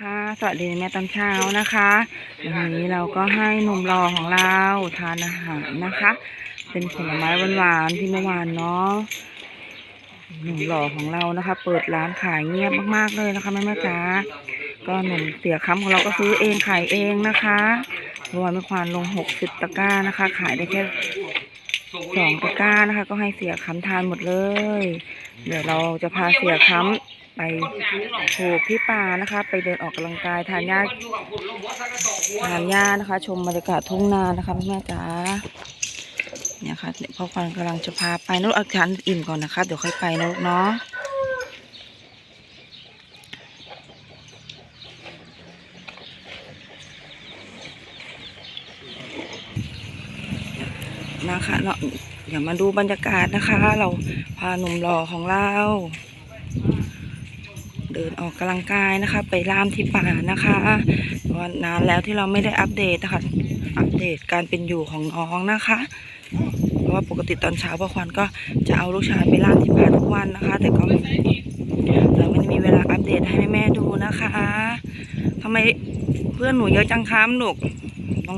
ค่ะ สวัสดีแม่ตอนเช้านะคะวันนี้เราก็ให้หนุ่มรอของเราทานอาหารนะคะ เป็นผลไม้หวานๆที่เมื่อวานเนาะหนุ่มหล่อของเรานะคะ เปิดร้านขายเงียบมากๆเลยนะคะแม่แม่จ๋าก็หนุ่มเสียค้ำของเราก็ซื้อเองขายเองนะคะเมื่อวานไม่ควานลงหกสิบตะกร้านะคะ ขายได้แค่ สองตะกร้านะคะ ก็ให้เสียค้ำทานหมดเลย เดี๋ยวเราจะพาเสียค้ำไปถูกที่ป่านะคะ ไปเดินออกกำลังกายทานหญ้าทานหญ้านะคะ ชมบรรยากาศทุ่งนานะคะแม่จ๋าเนี่ยค่ะเดี๋ยพ่อควันกำลังจะพาไปนุกอาจารย์อิ่มก่อนนะคะ เดี๋ยวค่อยไปนะลูกเนาะ นะคะเนาะเดี๋ยวมาดูบรรยากาศนะคะ เราพาหนุ่มหล่อของเรา เดินออกกำลังกายนะคะ ไปล่ามที่ป่านะคะวันนานแล้วที่เราไม่ได้อัปเดตนะคะอัปเดตการเป็นอยู่ของน้องนะคะเพราะว่าปกติตอนเช้าพ่อควันก็จะเอาลูกชายไปล่ามที่ป่าทุกวันนะคะ แต่ก็เราไม่ได้มีเวลาอัปเดตให้แม่ๆดูนะคะทำไมเพื่อนหนูเยอะจังคะหนุก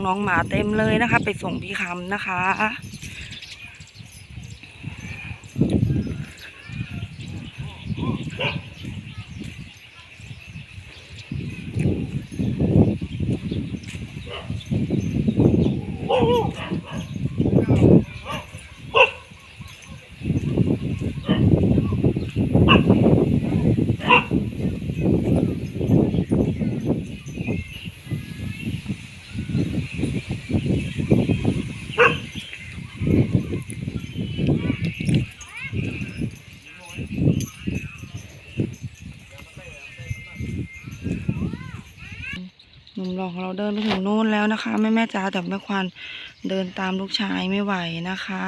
น้องๆหมาเต็มเลยนะคะ ไปส่งพี่คำนะคะห นุ่มหลอของเราเดินไปถึงนู่นแล้วนะคะ แม่แม่จ๋าแต่แม่ควานเดินตามลูกชายไม่ไหวนะคะ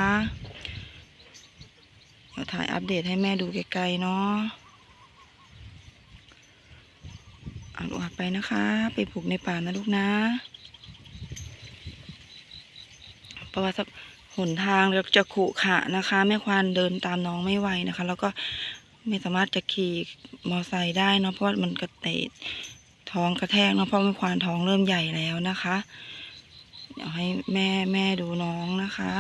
เดี๋ยวถ่ายอัปเดตให้แม่ดูไกลๆเนาะอ่านอวดไปนะคะ ไปผูกในป่านะลูกนะเพราะว่าสักหนทางจะขรุขะนะคะ แม่ควานเดินตามน้องไม่ไหวนะคะ แล้วก็ไม่สามารถจะขี่มอไซค์ได้เนาะเพราะมันกระเตะ ท้องกระแทกเนาะเพราะแม่ควานท้องเริ่มใหญ่แล้วนะคะ เดี๋ยวให้แม่แม่ดูน้องนะคะ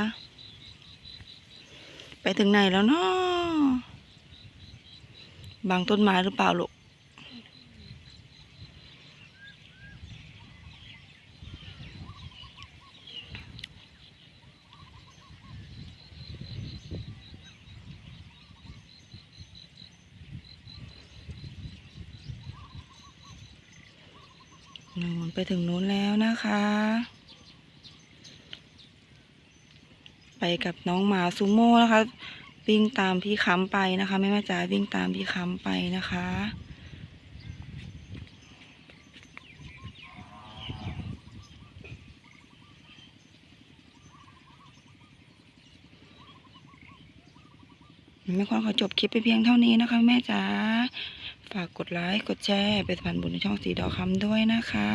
ไปถึงไหนแล้วเนาะบางต้นไม้หรือเปล่าลูก นู่นไปถึงนู้นแล้วนะคะ ไปกับน้องหมาซูโม่นะคะ วิ่งตามพี่ค้ำไปนะคะแม่แม่จ๋าวิ่งตามพี่ค้ำไปนะคะแม่ควานขอจบคลิปไปเพียงเท่านี้นะคะ แม่จ๋า ฝากกดไลค์ กดแชร์ เป็นสะพานบุญในช่องสีดอกคำด้วยนะคะ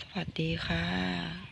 สวัสดีค่ะ